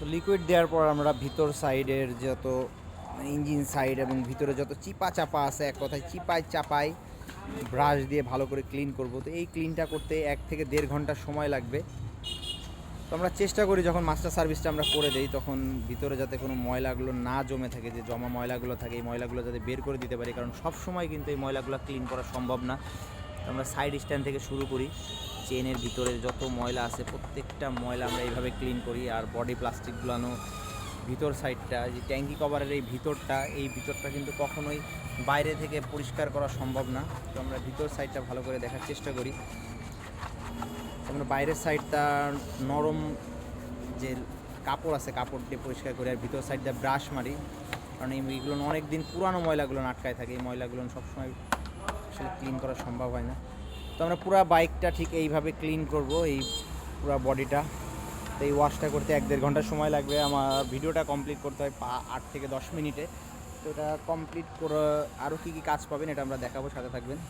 তো লিকুইড দেওয়ার পর আমরা ভিতর সাইডের যত ইঞ্জিন সাইড এবং ভিতরে যত চিপা চাপা আছে, এক কথায় চিপায় চাপায় ব্রাশ দিয়ে ভালো করে ক্লিন করব। তো এই ক্লিনটা করতে এক থেকে দেড় ঘণ্টা সময় লাগবে। তো আমরা চেষ্টা করি যখন মাস্টার সার্ভিসটা আমরা করে দেই, তখন ভিতরে যাতে কোনো ময়লাগুলো না জমে থাকে, যে জমা ময়লাগুলো থাকে, এই ময়লাগুলো যাতে বের করে দিতে পারি। কারণ সব সময় কিন্তু এই ময়লাগুলো ক্লিন করা সম্ভব না। আমরা সাইড স্ট্যান্ড থেকে শুরু করি। চেনের ভিতরে যত ময়লা আছে, প্রত্যেকটা ময়লা আমরা এইভাবে ক্লিন করি। আর বডি প্লাস্টিকগুলানো ভিতর সাইডটা যে ট্যাঙ্কি কভারের এই ভিতরটা এই ভিতরটা কিন্তু কখনোই বাইরে থেকে পরিষ্কার করা সম্ভব না। তো আমরা ভিতর সাইডটা ভালো করে দেখার চেষ্টা করি। আমরা বাইরের সাইডটা নরম যে কাপড় আছে, কাপড় দিয়ে পরিষ্কার করি, আর ভিতর সাইডটা ব্রাশ মারি। কারণ এইগুলো অনেক দিন পুরানো ময়লাগুলো আটকায় থাকে, এই ময়লাগুলো সবসময় আসলে ক্লিন করা সম্ভব হয় না। তো আমরা পুরো বাইকটা ঠিক এইভাবে ক্লিন করব, এই পুরো বডিটা তো এই ওয়াশটা করতে এক দেড় ঘণ্টা সময় লাগবে। আমার ভিডিওটা কমপ্লিট করতে হয় পা আট থেকে দশ মিনিটে। তো এটা কমপ্লিট করে আরও কী কী কাজ পাবেন এটা আমরা দেখাবো, সাথে থাকবেন।